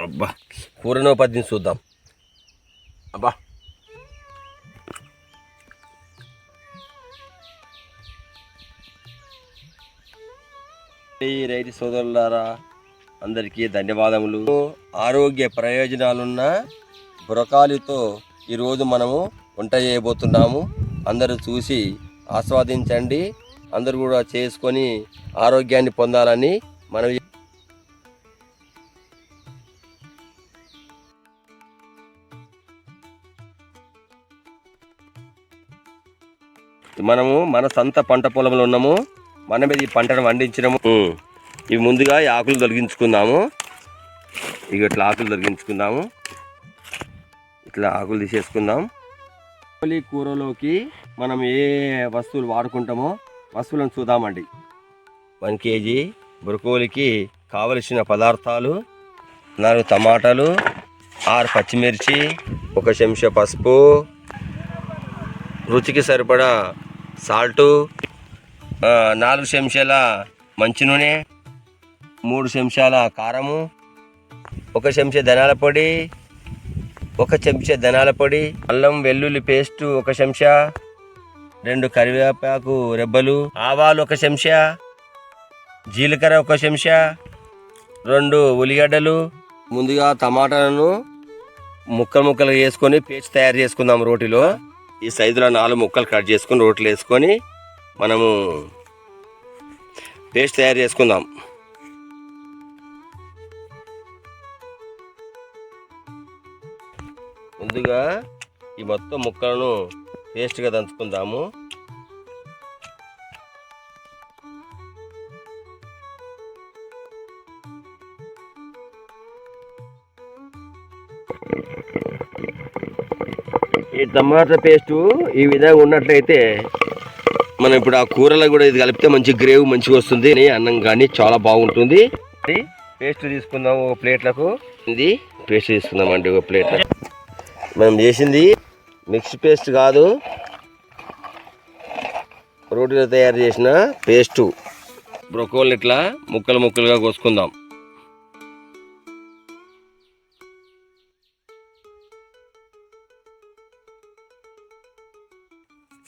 అబ్బా. కూరనో పద్యం చూద్దాం. అబ్బా. రైతు సోదరులారా అందరికీ ధన్యవాదములు. ఆరోగ్య ప్రయోజనాలున్న బ్రొకాలితో ఈరోజు మనము వంట చేయబోతున్నాము. అందరూ చూసి ఆస్వాదించండి. అందరూ కూడా చేసుకొని ఆరోగ్యాన్ని పొందాలని మనం మనము మన సొంత పంట పొలంలో ఉన్నాము. మనమే ఈ పంటను పండించినాము. ఇవి ముందుగా ఈ ఆకులు తొలగించుకుందాము. ఇక ఇట్లా ఆకులు తొలగించుకుందాము. ఇట్లా ఆకులు తీసేసుకుందాం. బ్రోకలీ కూరలోకి మనం ఏ వస్తువులు వాడుకుంటామో వస్తువులను చూద్దామండి. వన్ కేజీ బ్రొకోలికి కావలసిన పదార్థాలు నాలుగు టమాటాలు ఆరు పచ్చిమిర్చి ఒక చెంచా పసుపు రుచికి సరిపడా సాల్టు నాలుగు చెంచాల మంచి నూనె మూడు చెంచాల కారము ఒక చెంచా ధనాల పొడి ఒక చెంచా ధనాల పొడి అల్లం వెల్లుల్లి పేస్టు ఒక చెంచా రెండు కరివేపాకు రెబ్బలు ఆవాలు ఒక చెంచా జీలకర్ర ఒక చెంచా రెండు ఉల్లిగడ్డలు ముందుగా టమాటాలను ముక్కలు ముక్కలు వేసుకొని పేస్ట్ తయారు చేసుకుందాం రోటిలో. ఈ సైజులో నాలుగు ముక్కలు కట్ చేసుకొని రోట్లు వేసుకొని మనము పేస్ట్ తయారు చేసుకుందాం. ముందుగా ఈ మొత్తం ముక్కలను పేస్ట్గా దంచుకుందాము. ఈ టమాటా పేస్టు ఈ విధంగా ఉన్నట్లయితే మనం ఇప్పుడు ఆ కూరలో కూడా ఇది కలిపితే మంచి గ్రేవ్ మంచిగా వస్తుంది అన్నం కానీ చాలా బాగుంటుంది. పేస్ట్ తీసుకుందాం ఒక ప్లేట్లకు. ఇది పేస్ట్ తీసుకుందాం అండి ఒక ప్లేట్ మనం చేసింది మిక్స్ పేస్ట్ కాదు. రోటీలో తయారు చేసిన పేస్టు. బ్రొకోల్ ఇట్లా ముక్కలు ముక్కలుగా కోసుకుందాం.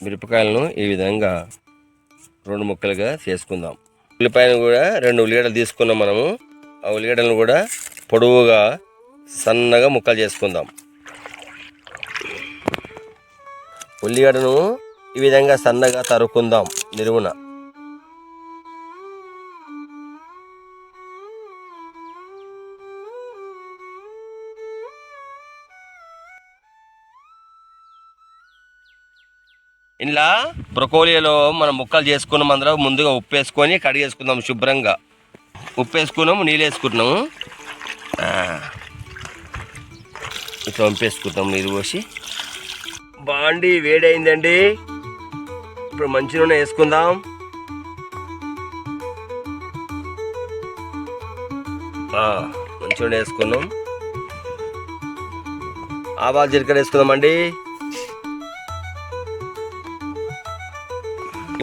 మిరపకాయలను ఈ విధంగా రెండు ముక్కలుగా చేసుకుందాం. ఉల్లిపాయను కూడా రెండు ఉల్లిగడ్డలు తీసుకున్నాం మనము. ఆ ఉల్లిగడ్డలను కూడా పొడవుగా సన్నగా ముక్కలు చేసుకుందాం. ఉల్లిగడ్డను ఈ విధంగా సన్నగా తరుక్కుందాం నిరువున ఇలా బ్రొకోలియాలో మనం ముక్కలు చేసుకున్నాం అందరం ముందుగా ఉప్పు వేసుకొని కడిగేసుకుందాం శుభ్రంగా. ఉప్పు వేసుకున్నాము నీళ్ళు వేసుకుంటున్నాము ఆ. ఇట్లా వంపేసుకుంటాం నీరు పోసి. బాండి వేడైందండి. ఇప్పుడు మంచి నూనె వేసుకుందాం. మంచి నూనె వేసుకున్నాం. ఆవాలు జీలకర్ర వేసుకుందామండి.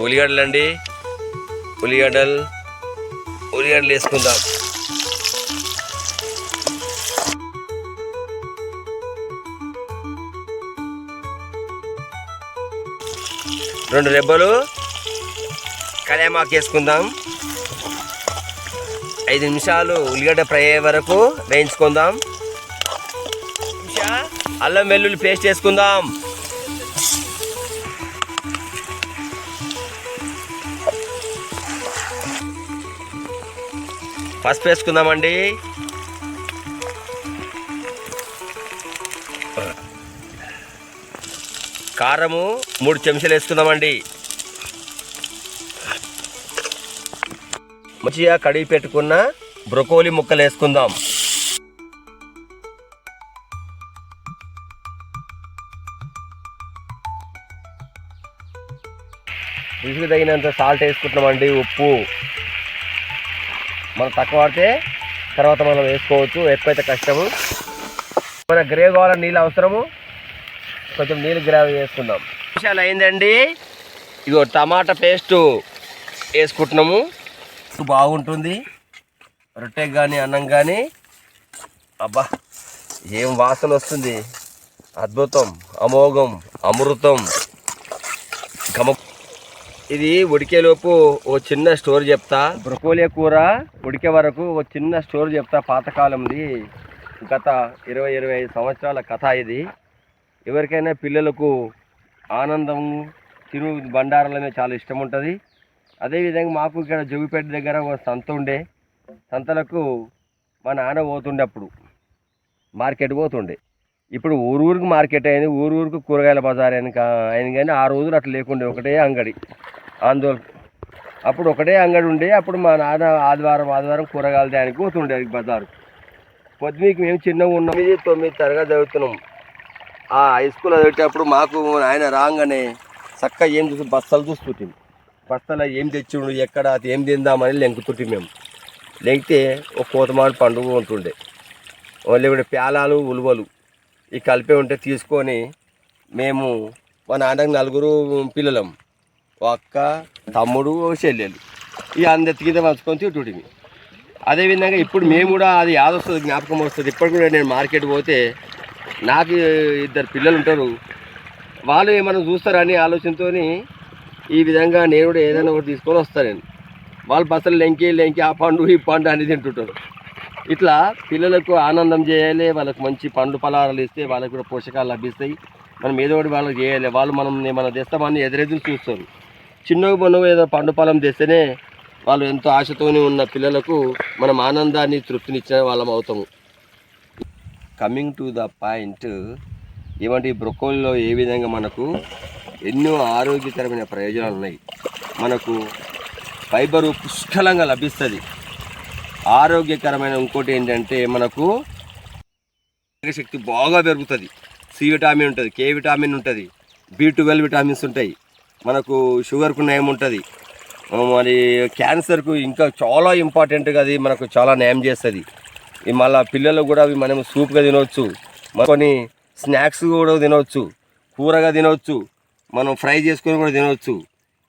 ఉల్లిగడ్డలు అండి ఉల్లిగడ్డలు. ఉల్లిగడ్డలు వేసుకుందాం. రెండు రెబ్బలు. కళ్యామాకు వేసుకుందాం. ఐదు నిమిషాలు ఉల్లిగడ్డ ఫ్రై అయ్యే వరకు వేయించుకుందాం. అల్లం వెల్లుల్లి పేస్ట్ వేసుకుందాం. పసుపు వేసుకుందామండి. కారము మూడు చెంచాలు వేసుకుందామండి. మంచిగా కడిగి పెట్టుకున్న బ్రొకోలి ముక్కలు వేసుకుందాం. రుచికి తగినంత సాల్ట్ వేసుకుంటున్నామండి ఉప్పు. మనం తక్కువ వాడితే తర్వాత మనం వేసుకోవచ్చు. ఎక్కువైతే కష్టము. మన గ్రేవ్ కావాలని నీళ్ళు అవసరము? కొంచెం నీళ్ళు గ్రేవ్ చేసుకుందాం. విషయాలు అయిందండి. ఇగో టమాటా పేస్ట్ వేసుకుంటున్నాము. బాగుంటుంది. రొట్టె కానీ అన్నం కానీ అబ్బా ఏం వాసన వస్తుంది. అద్భుతం అమోఘం అమృతం. గమ ఇది ఉడికేలోపు ఓ చిన్న స్టోరీ చెప్తా. బ్రొకోలియా కూర ఉడికే వరకు ఒక చిన్న స్టోరీ చెప్తా పాతకాలంది. గత ఇరవై ఇరవై ఐదు సంవత్సరాల కథ ఇది. ఎవరికైనా పిల్లలకు ఆనందం తిను బండారాలనే చాలా ఇష్టం ఉంటుంది. అదేవిధంగా మాకు ఇక్కడ జోగిపేట దగ్గర ఒక సంత ఉండే. సంతలకు మా నాన్న పోతుండే అప్పుడు మార్కెట్ పోతుండే. ఇప్పుడు ఊరు ఊరికి మార్కెట్ అయింది. ఊరు ఊరికి కూరగాయల బజార్ అయిన కా- అయింది కానీ ఆ రోజులు అట్లా లేకుండే. ఒకటే అంగడి. ఆందోళన. అప్పుడు ఒకటే అంగడి ఉండే అప్పుడు మా నాన్న ఆదివారం ఆదివారం కూరగాయలు దానికి పోతుండేది బజారు. పొద్దునకి మేము చిన్నగా ఉన్నాం. ఇది తొమ్మిది తరగతి చదువుతున్నాం. ఆ హై స్కూల్ చదివేటప్పుడు మాకు ఆయన రాగానే చక్కగా ఏం చూసి బస్తాలు చూస్తుంటుంది బస్తాలో ఏం తెచ్చిండు ఎక్కడ అది ఏం తిందామని లెంకుతుంటే మేము. లెంకితే ఒక కోతమాడు పండుగ ఉంటుండే. ఓన్లీ ఇప్పుడు ప్యాలాలు ఉలువలు ఈ కలిపే ఉంటే తీసుకొని మేము మా నాన్నకు నలుగురు పిల్లలం. ఒక్క తమ్ముడు చెల్లెలు. ఇక అందరి కింద పంచుకొని తింటుంటిమి అదేవిధంగా ఇప్పుడు మేము కూడా అది యాదొస్తుంది జ్ఞాపకం వస్తుంది. ఇప్పటికి కూడా నేను మార్కెట్ పోతే నాకు ఇద్దరు పిల్లలు ఉంటారు. వాళ్ళు ఏమైనా చూస్తారని ఆలోచనతో ఈ విధంగా నేను కూడా ఏదైనా ఒకటి తీసుకొని వస్తాను నేను. వాళ్ళు బస్సులు లెంకి లెంకి ఆ పండు ఈ పండు అని తింటుంటారు. ఇట్లా పిల్లలకు ఆనందం చేయాలి వాళ్ళకు మంచి పండు ఫలాలు ఇస్తే వాళ్ళకి కూడా పోషకాలు లభిస్తాయి. మనం ఏదో ఒకటి వాళ్ళకి చేయాలి. వాళ్ళు మనం ఏమైనా తెస్తామని ఎదురెదురు చూస్తారు. చిన్నగా మొన్నగా ఏదో పండు పొలం తెస్తేనే వాళ్ళు ఎంతో ఆశతోనే ఉన్న పిల్లలకు మనం ఆనందాన్ని తృప్తినిచ్చిన వాళ్ళం అవుతాము. కమింగ్ టు ద పాయింట్ ఏమంటే ఈ బ్రొకోలీలో ఏ విధంగా మనకు ఎన్నో ఆరోగ్యకరమైన ప్రయోజనాలు ఉన్నాయి. మనకు ఫైబరు పుష్కలంగా లభిస్తుంది. ఆరోగ్యకరమైన ఇంకోటి ఏంటంటే మనకు శక్తి బాగా పెరుగుతుంది. సి విటామిన్ ఉంటుంది కే విటామిన్ ఉంటుంది బి ట్వెల్వ్ విటామిన్స్ ఉంటాయి. మనకు షుగర్కు నయం ఉంటుంది. మరి క్యాన్సర్కు ఇంకా చాలా ఇంపార్టెంట్గా అది మనకు చాలా నయం చేస్తుంది. ఈ మళ్ళీ పిల్లలు కూడా అవి మనం సూప్గా తినవచ్చు మరి కొన్ని స్నాక్స్ కూడా తినవచ్చు కూరగా తినవచ్చు మనం ఫ్రై చేసుకొని కూడా తినవచ్చు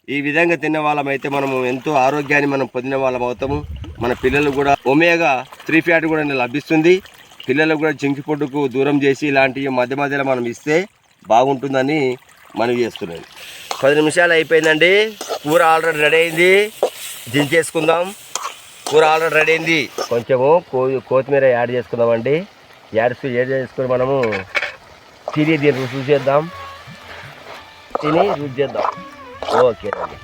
ఈ విధంగా తినే వాళ్ళం అయితే మనము ఎంతో ఆరోగ్యాన్ని మనం పొందిన వాళ్ళం అవుతాము. మన పిల్లలు కూడా ఒమేగా త్రీ ఫ్యాట్ కూడా లభిస్తుంది. పిల్లలకు కూడా జింక్ ఫుడ్కు దూరం చేసి ఇలాంటివి మధ్య మధ్యలో మనం ఇస్తే బాగుంటుందని మనవి చేస్తున్నాను. పది నిమిషాలు అయిపోయిందండి. కూర ఆల్రెడీ రెడీ అయింది. దించేసుకుందాం కూర ఆల్రెడీ రెడీ అయింది. కొంచెము కో కొత్తిమీర యాడ్ చేసుకుందామండి. యాడ్ యాడ్ చేసుకుని మనము తిని దీన్ని రుచి చేద్దాం తిని రుచి చేద్దాం ఓకే అండి.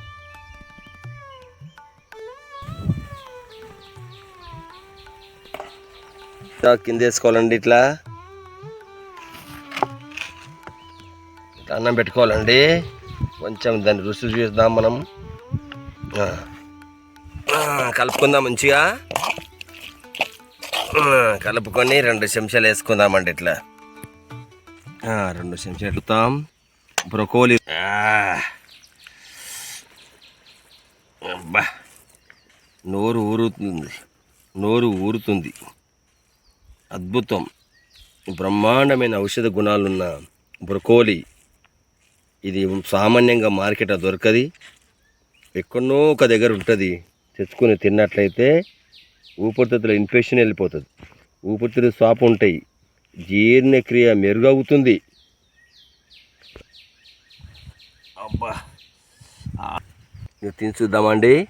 కింద వేసుకోవాలండి ఇట్లా అన్నం పెట్టుకోవాలండి. కొంచెం దాన్ని రుచి చూద్దాం మనం. కలుపుకుందాం మంచిగా. కలుపుకొని రెండు చెంచాలు వేసుకుందామండి ఇట్లా. రెండు చెంచాలు ఎడుతాం బ్రొకోలి. అబ్బా. నోరు ఊరుతుంది. నోరు ఊరుతుంది. అద్భుతం. బ్రహ్మాండమైన ఔషధ గుణాలున్న బ్రొకోలి. ఇది సామాన్యంగా మార్కెట్ దొరకది. ఎక్కడనో ఒక దగ్గర ఉంటుంది. తెచ్చుకొని తిన్నట్లయితే ఊపిరితిత్తుల ఇన్ఫెక్షన్ వెళ్ళిపోతుంది. ఊపిరితిత్తులు స్వాపు ఉంటాయి. జీర్ణక్రియ మెరుగవుతుంది. అబ్బా. తిని చూద్దామండి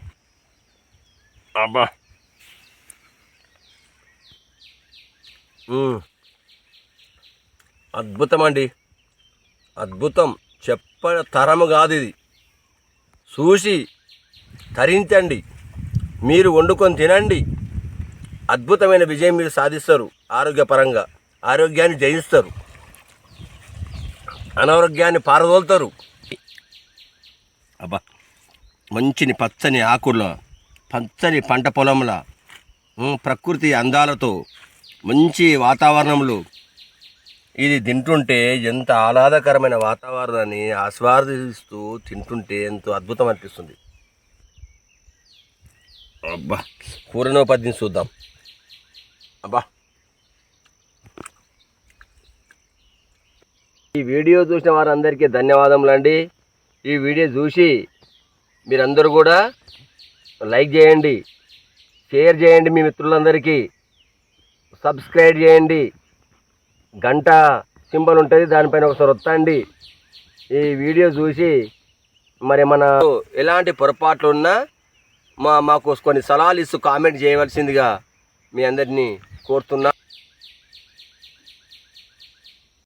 అబ్బా. అద్భుతం అండి అద్భుతం. చెప్ప తరము కాదు ఇది చూసి తరించండి. మీరు వండుకొని తినండి. అద్భుతమైన విజయం మీరు సాధిస్తారు. ఆరోగ్యపరంగా. ఆరోగ్యాన్ని జయిస్తారు. అనారోగ్యాన్ని పారదోలుతారు. అబ్బా! మంచిని పచ్చని ఆకుల పచ్చని పంట పొలంల ప్రకృతి అందాలతో మంచి వాతావరణంలో ఇది తింటుంటే ఎంత ఆహ్లాదకరమైన వాతావరణాన్ని ఆస్వాదిస్తూ తింటుంటే ఎంతో అద్భుతం అనిపిస్తుంది. అబ్బా కూరనో పద్యం చూద్దాం. అబ్బా. ఈ వీడియో చూసిన వారందరికీ ధన్యవాదములండి ఈ వీడియో చూసి మీరందరూ కూడా లైక్ చేయండి షేర్ చేయండి మీ మిత్రులందరికీ సబ్స్క్రైబ్ చేయండి. గంట సింబల్ ఉంటుంది దానిపైన ఒకసారి వత్తండి. ఈ వీడియో చూసి మరి మన ఎలాంటి పొరపాట్లు ఉన్నా మా మాకు కొన్ని సలహాలు ఇస్తూ కామెంట్ చేయవలసిందిగా మీ అందరినీ కోరుతున్నా.